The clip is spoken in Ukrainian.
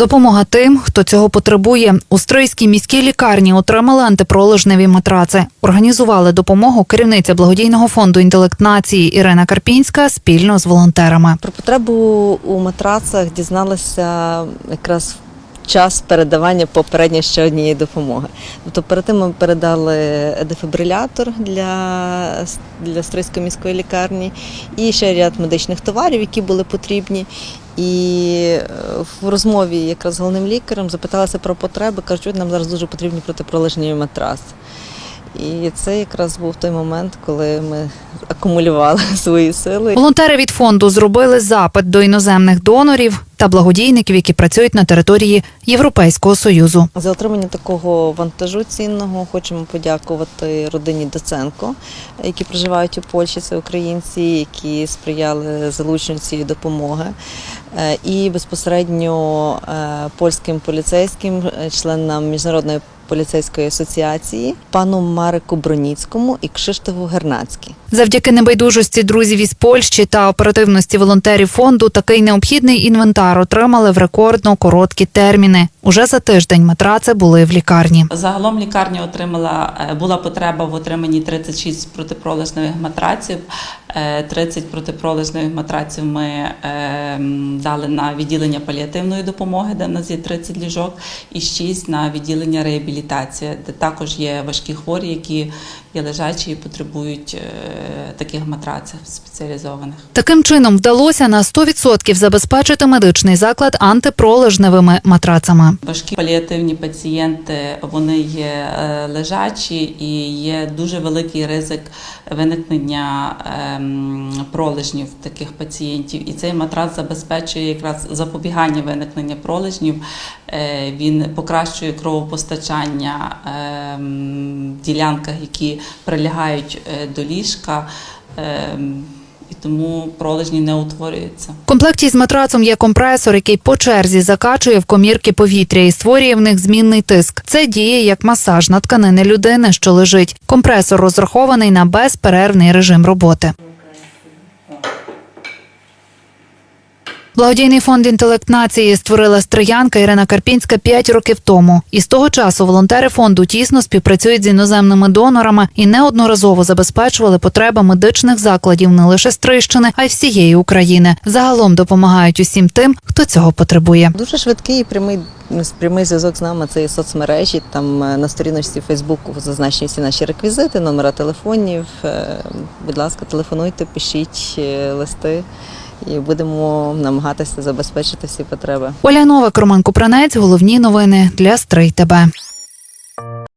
Допомога тим, хто цього потребує. У Стрийській міській лікарні отримали антипролежневі матраци. Організували допомогу керівниця благодійного фонду інтелект нації Ірина Карпінська спільно з волонтерами. Про потребу у матрацах дізналася якраз час передавання попередньо ще однієї допомоги. Тобто перед тим ми передали дефібрилятор для, для Стрийської міської лікарні і ще ряд медичних товарів, які були потрібні. І е, в розмові якраз з головним лікарем запиталася про потреби, кажуть, «От нам зараз дуже потрібні протипролежні матраси. І це якраз був той момент, коли ми акумулювали свої сили. Волонтери від фонду зробили запит до іноземних донорів та благодійників, які працюють на території Європейського союзу. За отримання такого вантажу цінного хочемо подякувати родині Доценко, які проживають у Польщі. Це українці, які сприяли залученню цієї допомоги. Е, І безпосередньо е, польським поліцейським, е, членам міжнародної поліцейської асоціації, пану Марику Броніцькому і Кшиштову Гернацькій. Завдяки небайдужості друзів із Польщі та оперативності волонтерів фонду такий необхідний інвентар отримали в рекордно короткі терміни. Уже за тиждень матраци були в лікарні. Загалом лікарня отримала е, була потреба в отриманні 36 протипролежневих матраців. Е, 30 протипролежневих матраців ми е, дали на відділення паліативної допомоги, де в нас є 30 ліжок, і 6 на відділення реабілітації, де також є важкі хворі, які є лежачі і потребують е, таких матраців спеціалізованих. Таким чином вдалося на 100% забезпечити медичний заклад антипролежневими матрацами. Важкі паліативні пацієнти вони є е, лежачі і є дуже великий ризик виникнення пролежнів таких пацієнтів. І цей матрац забезпечує якраз запобігання виникнення пролежнів. Е, Він покращує кровопостачання ем, в ділянках, які прилягають е, до ліжка. ем, І тому пролежні не утворюються. В комплекті з матрацом є компресор, який по черзі закачує в комірки повітря і створює в них змінний тиск. Це діє як масаж на тканини людини, що лежить. Компресор розрахований на безперервний режим роботи. Благодійний фонд інтелект нації створила стриянка Ірина Карпінська 5 років тому. І з того часу волонтери фонду тісно співпрацюють з іноземними донорами і неодноразово забезпечували потреби медичних закладів не лише Стрийщини, а й всієї України. Загалом допомагають усім тим, хто цього потребує. Дуже швидкий і прямий, ну, прямий зв'язок з нами це і соцмережі. Там е, на сторіночці Фейсбуку зазначені всі наші реквізити, номера телефонів. Е, Будь ласка, телефонуйте, пишіть е, листи і будемо намагатися забезпечити всі потреби. Оля Новик, Роман Купранець. Головні новини для Стрий ТБ.